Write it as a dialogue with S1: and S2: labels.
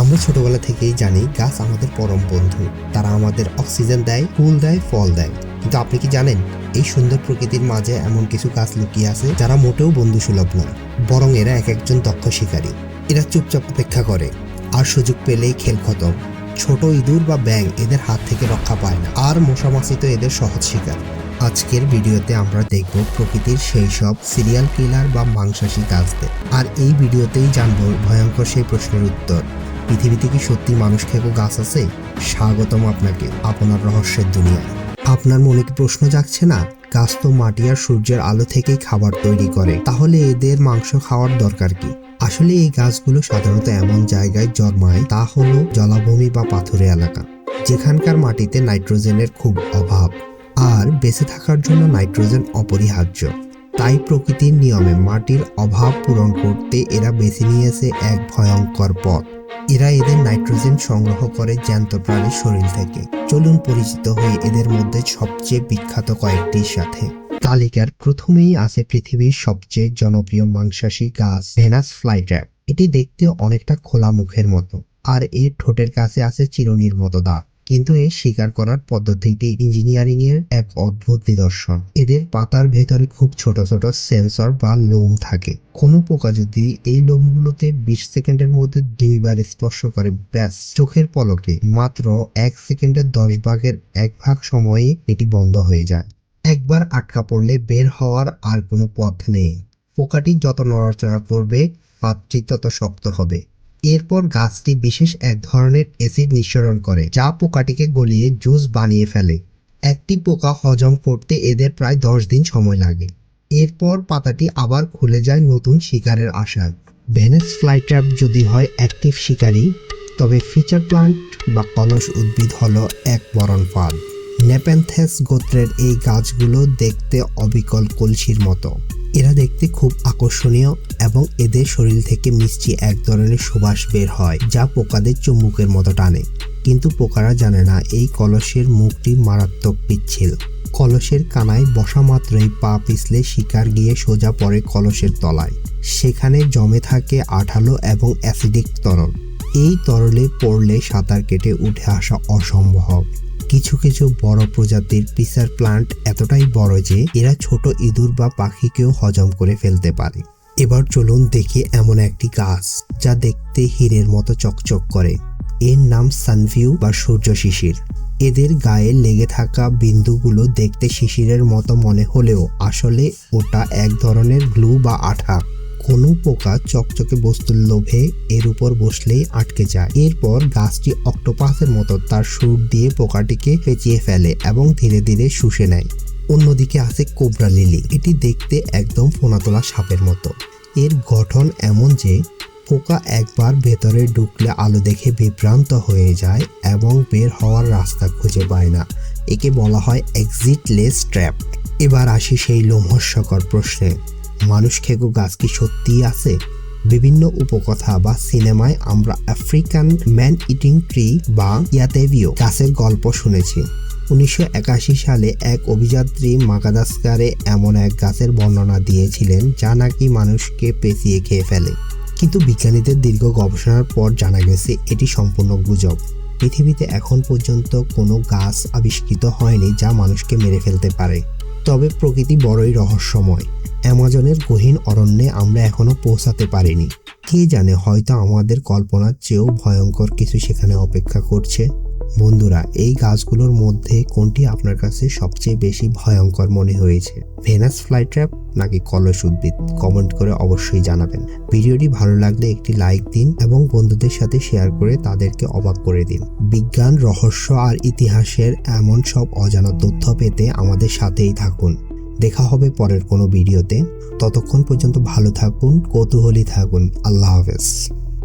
S1: আমরা ছোটবেলা থেকেই জানি গাছ আমাদের পরম বন্ধু। তারা আমাদের অক্সিজেন দেয়, ফুল দেয়, ফল দেয়। কিন্তু আপনি কি জানেন, এই সুন্দর প্রকৃতির মাঝে এমন কিছু গাছ লুকিয়ে আছে যারা মোটেও বন্ধু সুলভ নয় বরং এরা এক একজন দক্ষ শিকারী। এরা চুপচাপ অপেক্ষা করে, আর সুযোগ পেলেই খেল খতম। ছোট ইঁদুর বা ব্যাং এদের হাত থেকে রক্ষা পায় না, আর মশামাছি তো এদের সহজ শিকার। আজকের ভিডিওতে আমরা দেখব প্রকৃতির সেই সব সিরিয়াল কিলার বা মাংসাশী গাছদের। আর এই ভিডিওতেই জানব ভয়ঙ্কর সেই প্রশ্নের উত্তর। পৃথিবীতে কি সত্যি মানুষ খেকো গাছ আছে? স্বাগতম আপনাকে, আপনার রহস্যের দুনিয়ায়। আপনার মনে কি প্রশ্ন জাগছে না? গাছ তো মাটি আর সূর্যের আলো থেকেই খাবার তৈরি করে। তাহলে এদের মাংস খাওয়ার দরকার কি? আসলে এই গাছগুলো সাধারণত এমন জায়গায় জন্মায়, তা হলো জলাভূমি বা পাথুরে এলাকা, যেখানকার মাটিতে নাইট্রোজেনের খুব অভাব, আর বেঁচে থাকার জন্য নাইট্রোজেন অপরিহার্য। তাই প্রকৃতির নিয়মে মাটির অভাব পূরণ করতে এরা বেছে নিয়েছে এক ভয়ঙ্কর পথ। এরা এদের নাইট্রোজেন সংগ্রহ করে জ্যান্ত প্রাণীর শরীর থেকে। চলুন পরিচিত হয়ে এদের মধ্যে সবচেয়ে বিখ্যাত কয়েকটির সাথে। তালিকার প্রথমেই আছে পৃথিবীর সবচেয়ে জনপ্রিয় মাংসাশী গাছ, ভেনাস ফ্লাইট্র্যাপ। এটি দেখতে অনেকটা খোলা মুখের মতো, আর এর ঠোঁটের কাছে আছে চিরুনির মতো দাঁত কিন্তু এর শিকার করার পদ্ধতিটি ইঞ্জিনিয়ারিং এর এক অদ্ভুত নিদর্শন। এদের পাতার ভেতরে খুব ছোট ছোট সেন্সর বা লোম থাকে। কোনো পোকা যদি এই লোমগুলোতে বিশ সেকেন্ডের মধ্যে দুইবার স্পর্শ করে, ব্যাস, চোখের পলকে মাত্র এক সেকেন্ডের দশ ভাগের এক ভাগ সময়ে এটি বন্ধ হয়ে যায়। একবার আটকা পড়লে বের হওয়ার আর কোনো পথ নেই। পোকাটি যত নড়াচড়া করবে পাতটি তত শক্ত হবে। এরপর গাছটি বিশেষ এক ধরনের অ্যাসিড নিঃসরণ করে, যা পোকাটিকে গলিয়ে জুস বানিয়ে ফেলে। একটি পোকা হজম করতে এদের প্রায় দশ দিন সময় লাগে। এরপর পাতাটি আবার খুলে যায় নতুন শিকারের আশায়। ভেনেস ফ্লাইট্র্যাপ যদি হয় অ্যাক্টিভ শিকারী, তবে ফিচার প্লান্ট বা কলস উদ্ভিদ হলো এক বরণ ফাল নেপেনথেস গোত্রের এই গাছগুলো দেখতে অবিকল কলসির মতো। এরা দেখতে খুব আকর্ষণীয় এবং এদের শরীর থেকে মিষ্টি এক ধরনের সুবাস বের হয়, যা পোকাদের চুম্বুকের মতো টানে। কিন্তু পোকারা জানে না এই কলসের মুখটি মারাত্মক পিচ্ছিল। কলসের কানায় বসা মাত্রই পা পিছলে শিকার গিয়ে সোজা পড়ে কলসের তলায়। সেখানে জমে থাকে আঠালো এবং অ্যাসিডিক তরল এই তরলে পড়লে সাঁতার কেটে উঠে আসা অসম্ভব। কিছু কিছু বড় প্রজাতির পিসার প্লান্ট এতটাই বড় যে এরা ছোট ইঁদুর বা পাখিকেও হজম করে ফেলতে পারে। এবার চলুন দেখি এমন একটি গাছ যা দেখতে হীরের মতো চকচক করে। এর নাম সানভিউ বা সূর্য শিশির। এদের গায়ে লেগে থাকা বিন্দুগুলো দেখতে শিশিরের মতো মনে হলেও আসলে ওটা এক ধরনের গ্লু বা আঠা। কোনো পোকা চকচকে বস্তুর লোভে এর উপর বসলেই আটকে যায়। এরপর গাছটি অক্টোপাসের মতো তার সুর দিয়ে পোকাটিকে পেঁচিয়ে ফেলে এবং ধীরে ধীরে শুষে নেয়। অন্যদিকে আছে কোবরা লিলি। এটি দেখতে একদম ফোনাতোলা সাপের মতো। এর গঠন এমন যে, পোকা একবার ভেতরে ঢুকলে আলো দেখে বিভ্রান্ত হয়ে যায় এবং বের হওয়ার রাস্তা খুঁজে পায় না। একে বলা হয় এক্সিটলেস ট্র্যাপ এবার আসি সেই লোমহর্ষকর প্রশ্নে। মানুষ খেগো গাছ কি সত্যিই আছে? বিভিন্ন উপকথা বা সিনেমায় আমরা আফ্রিকান ম্যান ইটিং ট্রি বা ইয়াতেভিও গাছের গল্প শুনেছি। উনিশশো একাশি সালে এক অভিযাত্রী মাকাদাস্কারে এমন এক গাছের বর্ণনা দিয়েছিলেন যা নাকি মানুষকে পেঁচিয়ে খেয়ে ফেলে। কিন্তু বিজ্ঞানীদের দীর্ঘ গবেষণার পর জানা গেছে এটি সম্পূর্ণ গুজব। পৃথিবীতে এখন পর্যন্ত কোনো গাছ আবিষ্কৃত হয়নি যা মানুষকে মেরে ফেলতে পারে। তবে প্রকৃতি বড়ই রহস্যময়। অ্যামাজনের গহীন অরণ্যে আমরা এখনও পৌঁছাতে পারিনি। কে জানে, হয়তো আমাদের কল্পনার চেয়েও ভয়ঙ্কর কিছু সেখানে অপেক্ষা করছে। বন্ধুরা, এই গাছগুলোর মধ্যে কোনটি আপনার কাছে সবচেয়ে বেশি ভয়ঙ্কর মনে হয়েছে? ভেনাস ফ্লাইট্র্যাপ নাকি কলস উদ্ভিদ? কমেন্ট করে অবশ্যই জানাবেন। ভিডিওটি ভালো লাগলে একটি লাইক দিন এবং বন্ধুদের সাথে শেয়ার করে তাদেরকে অবাক করে দিন। বিজ্ঞান, রহস্য আর ইতিহাসের এমন সব অজানা তথ্য পেতে আমাদের সাথেই থাকুন। দেখা হবে পরের কোনো ভিডিওতে। ততক্ষণ পর্যন্ত ভালো থাকুন কৌতূহলী থাকুন। আল্লাহ হাফেজ।